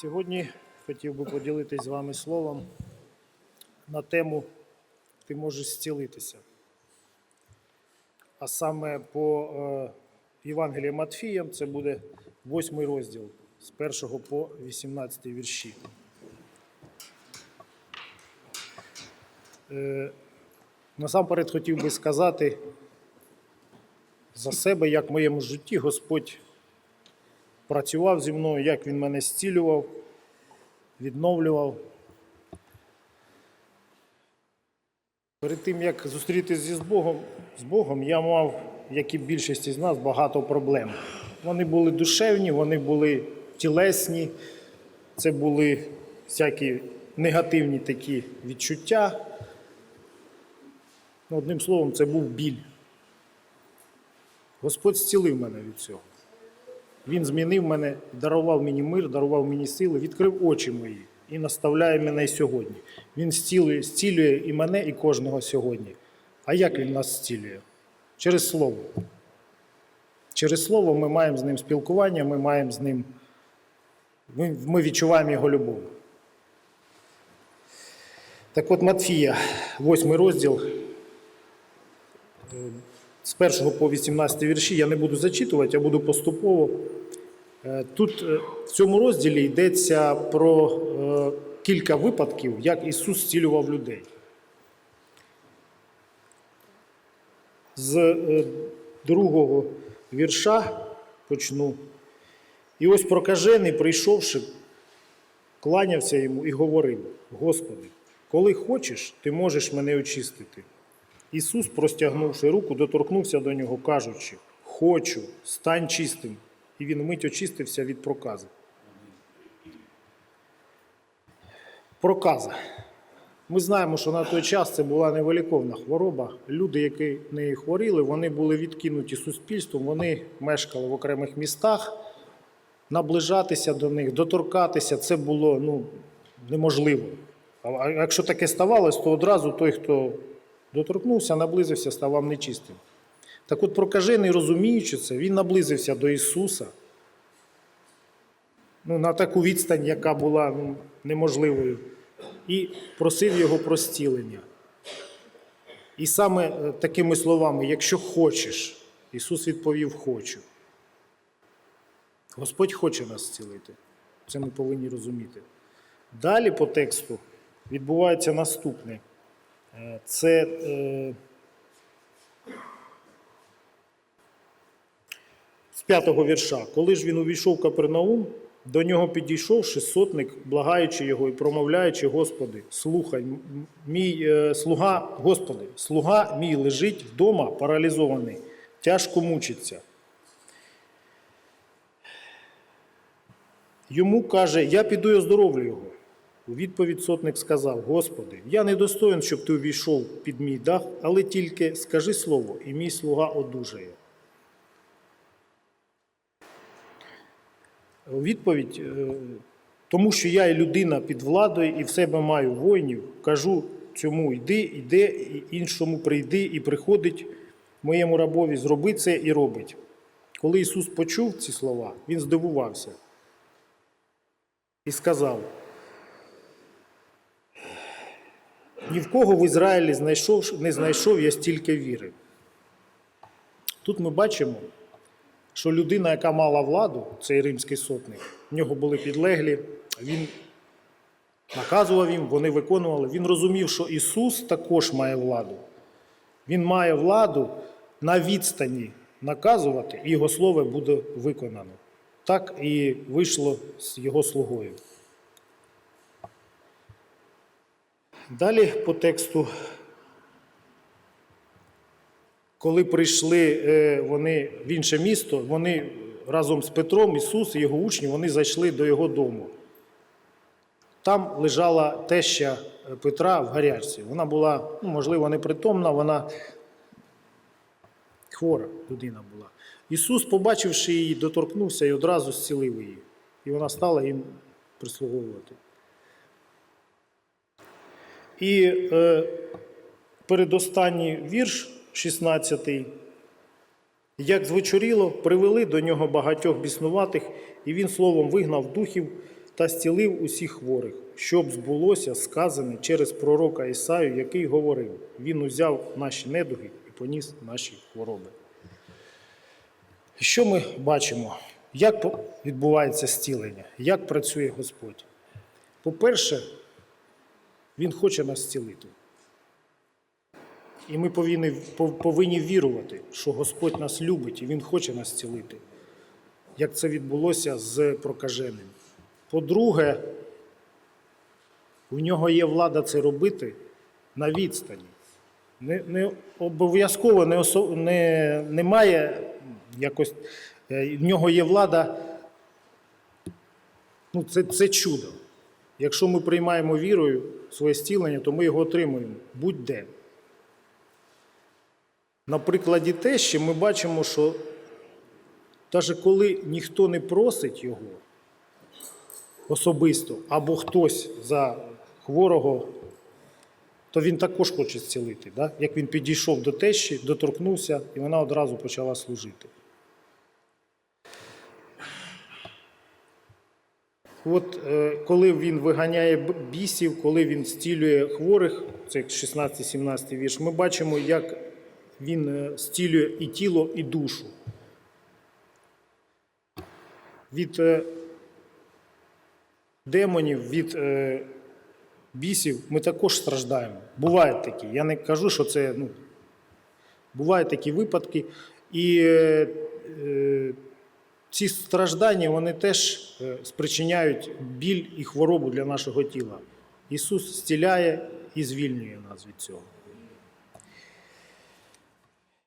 Сьогодні хотів би поділитись з вами словом на тему Ти можеш зцілитися. А саме по е, Євангелії Матфіям це буде восьмий розділ з 1 по 18 вірші. Е, насамперед хотів би сказати за себе, як в моєму житті Господь працював зі мною, як він мене зцілював, відновлював. Перед тим, як зустрітися з Богом, з Богом, я мав, як і більшість з нас, багато проблем. Вони були душевні, вони були тілесні, це були всякі негативні такі відчуття. Одним словом, це був біль. Господь зцілив мене від цього. Він змінив мене, дарував мені мир, дарував мені сили, відкрив очі мої і наставляє мене сьогодні. Він зцілює, зцілює і мене, і кожного сьогодні. А як він нас зцілює? Через Слово. Через Слово ми маємо з ним спілкування, ми маємо з ним. Ми відчуваємо його любов. Так от Матфія, 8 розділ, е, з 1 по 18 вірші я не буду зачитувати, я буду поступово. Е, Тут е, в цьому розділі йдеться про е, кілька випадків, як Ісус зцілював людей. З другого вірша почну. І ось прокажений, прийшовши, кланявся йому і говорив: Господи, коли хочеш, ти можеш мене очистити. Ісус, простягнувши руку, доторкнувся до нього, кажучи: Хочу, стань чистим. І він вмить очистився від прокази. Проказа. Ми знаємо, що на той час це була невиліковна хвороба. Люди, які нею хворіли, вони були відкинуті суспільством, вони мешкали в окремих містах. Наближатися до них, доторкатися це було ну, неможливо. А якщо таке ставалось, то одразу той, хто доторкнувся, наблизився, ставав нечистим. Так от прокажений, розуміючи це, він наблизився до Ісуса ну, на таку відстань, яка була ну, неможливою, і просив Його про зцілення. І саме е, такими словами, якщо хочеш, Ісус відповів Хочу. Господь хоче нас зцілити. Це ми повинні розуміти. Далі по тексту відбувається наступне. Е, Це е, з п'ятого вірша. Коли ж він увійшов Капернаум, до нього підійшовши сотник, благаючи його і промовляючи, Господи, слухай, мій е, слуга, Господи, слуга мій лежить вдома паралізований, тяжко мучиться. Йому каже, я піду і оздоровлю його. У відповідь сотник сказав: Господи, я не достоин, щоб ти увійшов під мій дах, але тільки скажи слово, і мій слуга одужає. Відповідь, е, тому що я і людина під владою і в себе маю воїнів, кажу цьому йди, йди, і іншому прийди і приходить моєму рабові, зроби це і робить. Коли Ісус почув ці слова, Він здивувався і сказав: ні в кого в Ізраїлі знайшов, не знайшов я стільки віри. Тут ми бачимо, що людина, яка мала владу, цей римський сотник, в нього були підлеглі, він наказував їм, вони виконували. Він розумів, що Ісус також має владу. Він має владу на відстані наказувати, і його слово буде виконано. Так і вийшло з його слугою. Далі по тексту. Коли прийшли е, вони в інше місто, вони разом з Петром, Ісус і його учні, вони зайшли до його дому. Там лежала теща Петра в гарячці. Вона була, ну, можливо, непритомна, вона хвора людина була. Ісус, побачивши її, доторкнувся і одразу зцілив її. І вона стала їм прислуговувати. І е, передостанній вірш, 16. Як звечоріло, привели до нього багатьох біснуватих, і він словом вигнав духів, та зцілив усіх хворих, щоб збулося сказане через пророка Ісаю, який говорив: Він узяв наші недуги і поніс наші хвороби. Що ми бачимо? Як відбувається зцілення? Як працює Господь? По-перше, Він хоче нас зцілити. І ми повинні, повинні вірувати, що Господь нас любить і Він хоче нас зцілити, як це відбулося з прокаженим. По-друге, у нього є влада це робити на відстані. Не, не обов'язково не, не, немає якось. е, В нього є влада. Ну, це, це чудо. Якщо ми приймаємо вірою своє зцілення, то ми його отримуємо будь-де. На прикладі тещі ми бачимо, що навіть коли ніхто не просить його особисто, або хтось за хворого, то він також хоче зцілити. Да? Як він підійшов до тещі, доторкнувся, і вона одразу почала служити. От е, коли він виганяє бісів, коли він зцілює хворих, це 16-17 вірш, ми бачимо, як він е, зцілює і тіло, і душу. Від е, демонів, від е, бісів ми також страждаємо. Бувають такі. Я не кажу, що це. Ну, бувають такі випадки. І ці страждання вони теж спричиняють біль і хворобу для нашого тіла. Ісус зціляє і звільнює нас від цього.